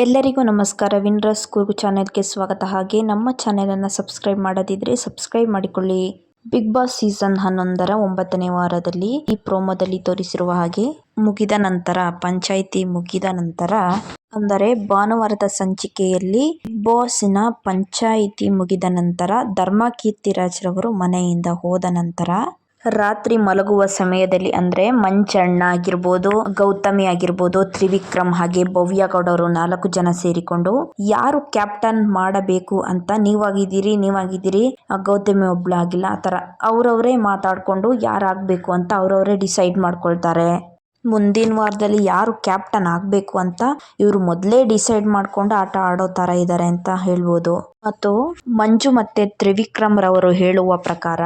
ಎಲ್ಲರಿಗೂ ನಮಸ್ಕಾರ. ವಿನ್ರಸ್ ಕೂರ್ಗು ಚಾನೆಲ್ಗೆ ಸ್ವಾಗತ. ಹಾಗೆ ನಮ್ಮ ಚಾನೆಲನ್ನು ಸಬ್ಸ್ಕ್ರೈಬ್ ಮಾಡದಿದ್ದರೆ ಸಬ್ಸ್ಕ್ರೈಬ್ ಮಾಡಿಕೊಳ್ಳಿ. ಬಿಗ್ ಬಾಸ್ ಸೀಸನ್ ಹನ್ನೊಂದರ ಒಂಬತ್ತನೇ ವಾರದಲ್ಲಿ ಈ ಪ್ರೋಮೋದಲ್ಲಿ ತೋರಿಸಿರುವ ಹಾಗೆ ಮುಗಿದ ನಂತರ, ಪಂಚಾಯಿತಿ ಮುಗಿದ ನಂತರ, ಅಂದರೆ ಭಾನುವಾರದ ಸಂಚಿಕೆಯಲ್ಲಿ ಬಿಗ್ ಬಾಸ್ನ ಪಂಚಾಯಿತಿ ಮುಗಿದ ನಂತರ ಧರ್ಮ ರಾಜ್ರವರು ಮನೆಯಿಂದ ಹೋದ ನಂತರ ರಾತ್ರಿ ಮಲಗುವ ಸಮಯದಲ್ಲಿ ಅಂದ್ರೆ ಮಂಚಣ್ಣ ಆಗಿರ್ಬೋದು, ಗೌತಮಿ ಆಗಿರ್ಬೋದು, ತ್ರಿವಿಕ್ರಮ್ ಹಾಗೆ ಭವ್ಯ ಗೌಡರು ನಾಲ್ಕು ಜನ ಸೇರಿಕೊಂಡು ಯಾರು ಕ್ಯಾಪ್ಟನ್ ಮಾಡಬೇಕು ಅಂತ ನೀವಾಗಿದ್ದೀರಿ ನೀವಾಗಿದ್ದೀರಿ ಗೌತಮಿ ಒಬ್ಳು ಆಗಿಲ್ಲ ಆ ಥರ ಅವರವರೇ ಮಾತಾಡ್ಕೊಂಡು ಯಾರಾಗಬೇಕು ಅಂತ ಅವರವರೇ ಡಿಸೈಡ್ ಮಾಡ್ಕೊಳ್ತಾರೆ. ಮುಂದಿನ ವಾರದಲ್ಲಿ ಯಾರು ಕ್ಯಾಪ್ಟನ್ ಆಗಬೇಕು ಅಂತ ಇವರು ಮೊದಲೇ ಡಿಸೈಡ್ ಮಾಡ್ಕೊಂಡು ಆಟ ಆಡೋ ತರ ಇದ್ದಾರೆ ಅಂತ ಹೇಳ್ಬೋದು. ಮತ್ತು ಮಂಜು ಮತ್ತೆ ತ್ರಿವಿಕ್ರಮ್ ರವರು ಹೇಳುವ ಪ್ರಕಾರ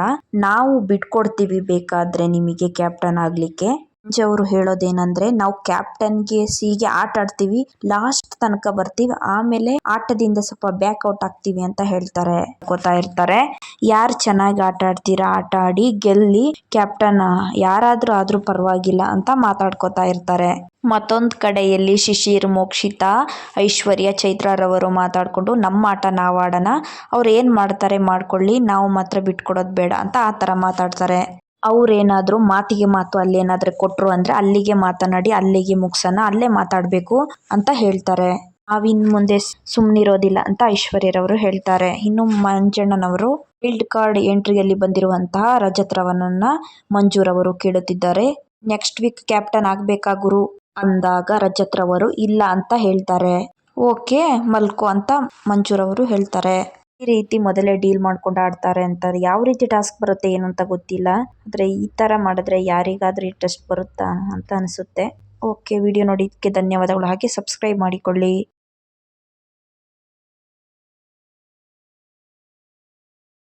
ನಾವು ಬಿಟ್ಕೊಡ್ತೀವಿ ಬೇಕಾದ್ರೆ ನಿಮಗೆ ಕ್ಯಾಪ್ಟನ್ ಆಗ್ಲಿಕ್ಕೆ. ಮಂಜು ಅವರು ಹೇಳೋದೇನಂದ್ರೆ ನಾವು ಕ್ಯಾಪ್ಟನ್ಗೆ ಸಿಗೆ ಆಟ ಆಡ್ತೀವಿ ಲಾಸ್ಟ್ ತನಕ ಬರ್ತೀವಿ, ಆಮೇಲೆ ಆಟದಿಂದ ಸ್ವಲ್ಪ ಬ್ಯಾಕ್ ಔಟ್ ಆಗ್ತೀವಿ ಅಂತ ಹೇಳ್ತಾರೆ ಗೊತ್ತಾ ಇರ್ತಾರೆ ಯಾರು ಚೆನ್ನಾಗಿ ಆಟ ಆಡ್ತೀರಾ ಆಟ ಆಡಿ ಗೆಲ್ಲಿ ಕ್ಯಾಪ್ಟನ್ ಯಾರಾದರೂ ಆದರೂ ಪರವಾಗಿಲ್ಲ ಅಂತ ಮಾತಾಡ್ಕೋತಾ ಇರ್ತಾರೆ. ಮತ್ತೊಂದು ಕಡೆಯಲ್ಲಿ ಶಿಶಿರ್, ಮೋಕ್ಷಿತಾ, ಐಶ್ವರ್ಯ ಚೈತ್ರರವರು ಮಾತಾಡ್ಕೊಂಡು, ನಮ್ಮ ಆಟ ನಾವು ಆಡೋಣ. ಅವ್ರು ಏನು ಮಾಡ್ತಾರೆ ಮಾಡ್ಕೊಳ್ಳಿ. ನಾವು ಮಾತ್ರ ಬಿಟ್ಕೊಡೋದು ಬೇಡ ಅಂತ ಆ ಥರ ಮಾತಾಡ್ತಾರೆ. ಅವ್ರೇನಾದರೂ ಮಾತಿಗೆ ಮಾತು ಅಲ್ಲೇನಾದರೂ ಕೊಟ್ಟರು ಅಂದರೆ ಅಲ್ಲಿಗೆ ಮಾತನಾಡಿ, ಅಲ್ಲಿಗೆ ಮುಗ್ಸೋಣ, ಅಲ್ಲೇ ಮಾತಾಡಬೇಕು ಅಂತ ಹೇಳ್ತಾರೆ. ನಾವಿನ್ ಮುಂದೆ ಸುಮ್ಮನಿರೋದಿಲ್ಲ ಅಂತ ಐಶ್ವರ್ಯರವರು ಹೇಳ್ತಾರೆ. ಇನ್ನು ಮಂಜಣ್ಣನವರು ಫೀಲ್ಡ್ ಕಾರ್ಡ್ ಎಂಟ್ರಿಯಲ್ಲಿ ಬಂದಿರುವಂತಹ ರಜತ್ ರವನನ್ನ ಮಂಜುರವರು ಕೇಳುತ್ತಿದ್ದಾರೆ. ನೆಕ್ಸ್ಟ್ ವೀಕ್ ಕ್ಯಾಪ್ಟನ್ ಆಗ್ಬೇಕಾ ಗುರು? ಅಂದಾಗ ರಜತ್ ರವರು ಇಲ್ಲ ಅಂತ ಹೇಳ್ತಾರೆ. ಓಕೆ, ಮಲ್ಕೋ ಅಂತ ಮಂಜುರವರು ಹೇಳ್ತಾರೆ. ಈ ರೀತಿ ಮೊದಲೇ ಡೀಲ್ ಮಾಡ್ಕೊಂಡು ಆಡ್ತಾರೆ ಅಂತ ಯಾವ ರೀತಿ ಟಾಸ್ಕ್ ಬರುತ್ತೆ ಏನು ಅಂತ ಗೊತ್ತಿಲ್ಲ. ಆದರೆ ಈ ಥರ ಮಾಡಿದ್ರೆ ಯಾರಿಗಾದ್ರೂ ಇಂಟ್ರೆಸ್ಟ್ ಬರುತ್ತಾ ಅಂತ ಅನಿಸುತ್ತೆ. ಓಕೆ, ವಿಡಿಯೋ ನೋಡಿದ್ದಕ್ಕೆ ಧನ್ಯವಾದಗಳು. ಹಾಗೆ ಸಬ್ಸ್ಕ್ರೈಬ್ ಮಾಡಿಕೊಳ್ಳಿ.